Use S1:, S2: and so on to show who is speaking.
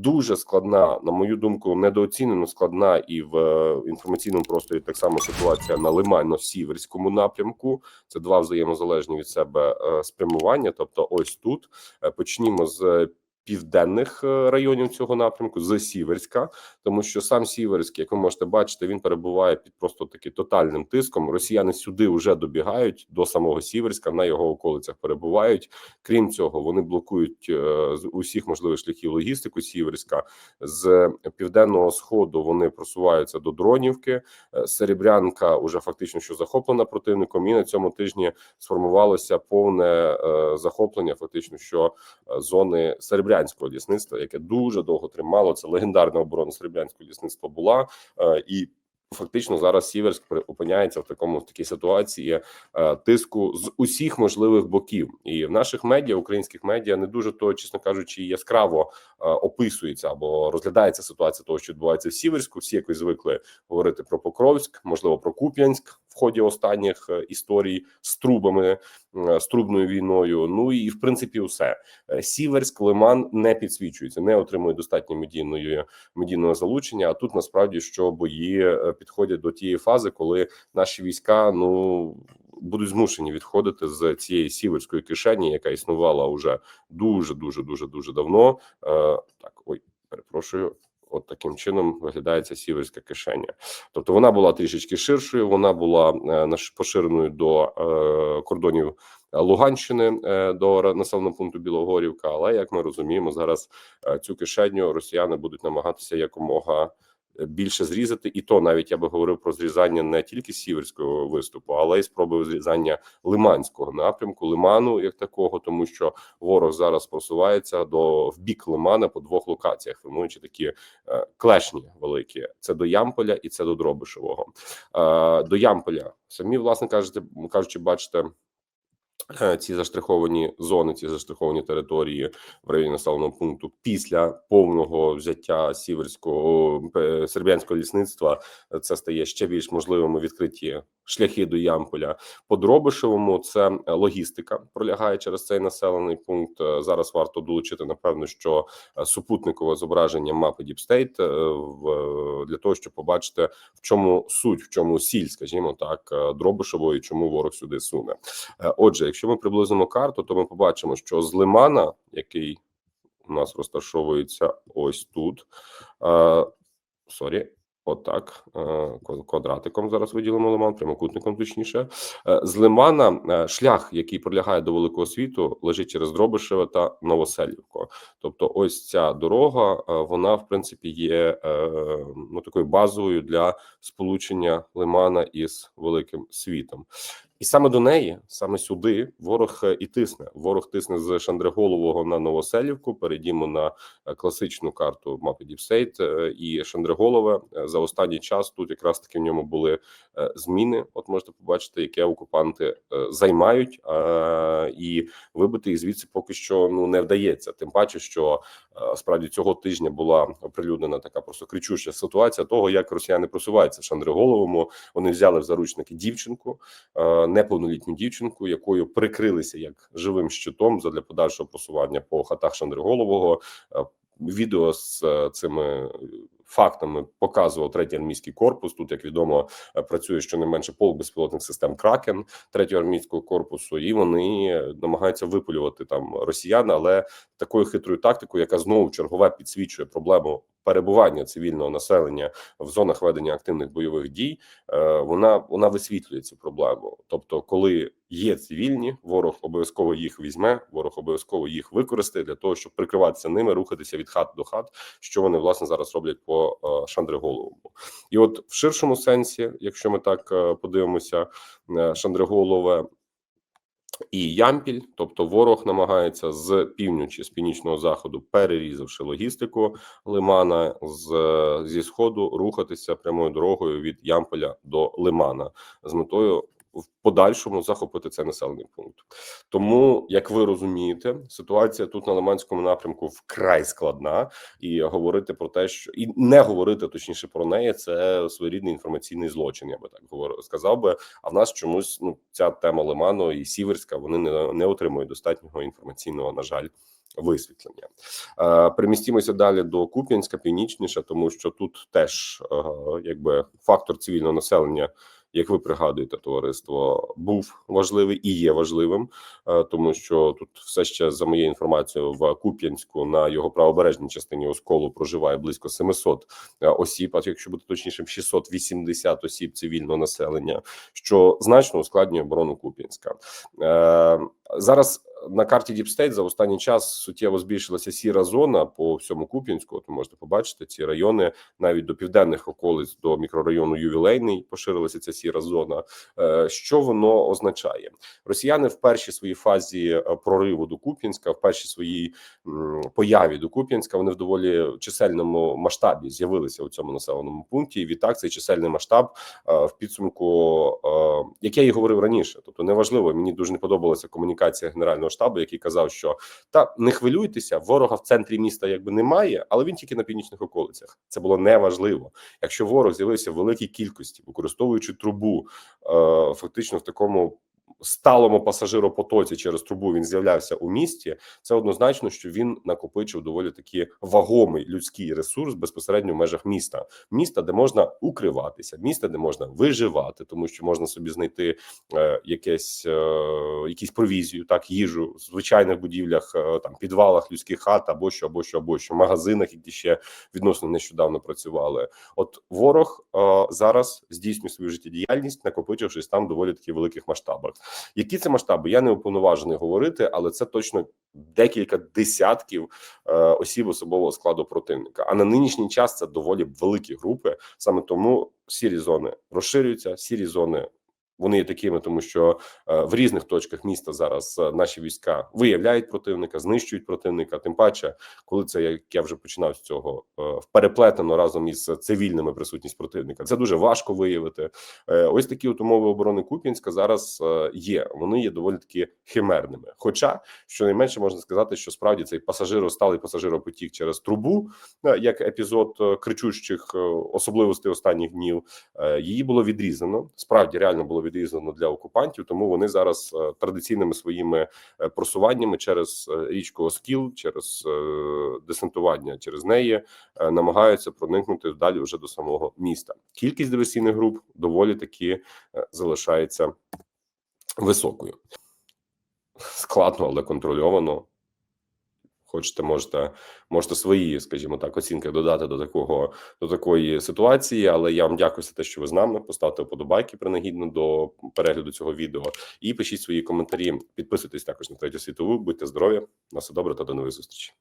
S1: дуже складна, на мою думку, недооцінено складна і в е, інформаційному просторі так само ситуація на Лимано-Сіверському напрямку. Це два взаємозалежні від себе е, спрямування. Тобто, ось тут Е, почнімо з південних е, районів цього напрямку, з Сіверська, тому що сам Сіверськ, як ви можете бачити, він перебуває під просто таки тотальним тиском. Росіяни сюди вже добігають до самого Сіверська, на його околицях перебувають. Крім цього, вони блокують е, з усіх можливих шляхів логістику Сіверська з південного сходу. Вони просуваються до Дронівки. Е, Серебрянка уже фактично що захоплена противником, і на цьому тижні сформувалося повне захоплення, фактично, що зони серебрянського лісництва, яке дуже довго тримало. Це легендарна оборона серебрянського лісництва була е, і. Фактично зараз Сіверськ опиняється в такому в такій ситуації е, тиску з усіх можливих боків, і в наших медіа, українських медіа, не дуже то, чесно кажучи, яскраво е, описується або розглядається ситуація того, що відбувається в Сіверську. Всі якось звикли говорити про Покровськ, можливо, про Куп'янськ ході останніх е, історій з трубами, е, з трубною війною. Ну і в принципі, все Е, Сіверськ, Лиман не підсвічується, не отримує достатньо медійної медійного залучення. А тут насправді що бої підходять до тієї фази, коли наші війська ну будуть змушені відходити з цієї сіверської кишені, яка існувала уже дуже дуже дуже дуже давно. Е, так, ой, перепрошую. От таким чином виглядає ця сіверська кишеня. Тобто вона була трішечки ширшою, вона була е, поширеною до е, кордонів Луганщини е, до населеного пункту Білогорівка. Але як ми розуміємо, зараз цю кишеню росіяни будуть намагатися якомога більше зрізати, і то навіть я би говорив про зрізання не тільки сіверського виступу, але й спроби зрізання лиманського напрямку, лиману як такого, тому що ворог зараз просувається до в бік лимана по двох локаціях, формуючи такі е, клешні великі. Це до Ямполя і це до Дробишевого. Е, до Ямполя самі, власне кажучи, кажучи, бачите. Е, Ці заштриховані зони, ці заштриховані території в районі населеного пункту після повного взяття сіверського сербіянського лісництва е, це стає ще більш можливими відкриті шляхи до Ямполя. По Дробишевому це е, логістика пролягає через цей населений пункт. Зараз варто долучити напевно, що супутникове зображення мапи е, в для того, щоб побачити в чому суть, в чому сіль, скажімо так, е, Дробишевої, чому ворог сюди суне. Отже, якщо ми приблизимо карту, то ми побачимо, що з Лимана, який у нас розташовується ось тут. Е, Сорі, отак. е, Квадратиком зараз виділимо лиман, прямокутником точніше. Е, З Лимана шлях, який пролягає до великого світу, лежить через Дробишеве та Новоселівку. Тобто, ось ця дорога, вона в принципі є ну такою базовою для сполучення Лимана із великим світом. І саме до неї, саме сюди, ворог е, і тисне. Ворог тисне з Шандриголового на Новоселівку. Перейдімо на е, класичну карту мапи Діпсейт і Шандриголове. Е, За останній час тут якраз таки в ньому були зміни. От можете побачити, яке окупанти займають, і вибити їх звідси поки що ну не вдається. Тим паче, що справді цього тижня була оприлюднена така просто кричуща ситуація того, як росіяни просуваються в Шандриголовому. Вони взяли в заручники дівчинку неповнолітню дівчинку, якою прикрилися як живим щитом задля подальшого просування по хатах Шандриголового. Відео з е, цими фактами показував третій армійський корпус. Тут, як відомо, е, працює щонайменше полк безпілотних систем Кракен третього армійського корпусу, і вони намагаються випалювати там росіян, але такою хитрою тактикою, яка знову чергове підсвічує проблему перебування цивільного населення в зонах ведення активних бойових дій. е, Вона вона висвітлює цю проблему. Тобто, коли є цивільні, ворог обов'язково їх візьме, ворог обов'язково їх використає для того, щоб прикриватися ними, рухатися від хат до хат, що вони власне зараз роблять по е, Шандриголовому. І от в ширшому сенсі, якщо ми так е, подивимося, Шандриголове і Ямпіль, тобто ворог намагається з півночі, з північного заходу, перерізавши логістику Лимана з зі сходу, рухатися прямою дорогою від Ямполя до Лимана з метою в подальшому захопити цей населений пункт. Тому, як ви розумієте, ситуація тут на Лиманському напрямку вкрай складна, і говорити про те, що і не говорити точніше про неї, це своєрідний інформаційний злочин. Я би так говорив, сказав би. А в нас чомусь ну ця тема Лиману і Сіверська вони не, не отримують достатнього інформаційного, на жаль, висвітлення. Е, Перемістімося далі до Куп'янська, північніше, тому що тут теж е, якби фактор цивільного населення. Як ви пригадуєте, товариство був важливий і є важливим, е, тому що тут все ще за моєю інформацією в Куп'янську на його правобережній частині осколу проживає близько 700 е, осіб. А якщо бути точнішим, 680 осіб цивільного населення, що значно ускладнює оборону Куп'янська. Е, Зараз на карті Діпстейт за останній час суттєво збільшилася сіра зона по всьому Куп'янську. От можете побачити ці райони навіть до південних околиць до мікрорайону Ювілейний поширилася ця сіра зона. Е, Що воно означає? Росіяни в першій своїй фазі е, прориву до Куп'янська, в першій своїй появі до Куп'янська, вони в доволі чисельному масштабі з'явилися у цьому населеному пункті. І відтак цей чисельний масштаб е, в підсумку, як я і говорив раніше, тобто неважливо, мені дуже не подобалася комунікація генерального штабу, який казав, що та не хвилюйтеся, ворога в центрі міста якби немає, але він тільки на північних околицях. Це було неважливо. Якщо ворог з'явився в великій кількості, використовуючи трубу, е, фактично в такому. Сталому пасажиропотоці через трубу він з'являвся у місті. Це однозначно, що він накопичив доволі таки вагомий людський ресурс безпосередньо в межах міста, міста, де можна укриватися, міста, де можна виживати, тому що можна собі знайти е, якесь е, якісь провізію, так їжу в звичайних будівлях, е, там підвалах людських хат або що, або що, або що, магазинах, які ще відносно нещодавно працювали. От ворог е, зараз здійснює свою життєдіяльність, накопичившись там доволі таки великих масштабах. Які це масштаби? Я не уповноважений говорити, але це точно декілька десятків е, осіб особового складу противника. А на нинішній час це доволі великі групи. Саме тому сірі зони розширюються, сірі зони. Вони є такими, тому що е, в різних точках міста зараз е, наші війська виявляють противника, знищують противника. Тим паче, коли це як я вже починав з цього е, переплетено разом із цивільними присутність противника. Це дуже важко виявити. Ось такі от умови оборони Куп'янська зараз є. Вони є доволі таки химерними. Хоча щонайменше можна сказати, що справді цей пасажиро сталий пасажиропотік через трубу, як епізод кричущих особливостей останніх днів. Її було відрізано. Справді реально було відрізано для окупантів, тому вони зараз е, традиційними своїми е, просуваннями через е, річку Оскіл, через десантування через неї намагаються проникнути далі вже до самого міста. Кількість диверсійних груп доволі таки залишається високою. Складно, але контрольовано. Хочете, можете, можете свої, скажімо так, оцінки додати до такого до такої ситуації. Але я вам дякую за те, що ви з нами. Поставте вподобайки принагідно до перегляду цього відео і пишіть свої коментарі. Підписуйтесь також на третю світову. Будьте здорові, на все добре та до нових зустрічей.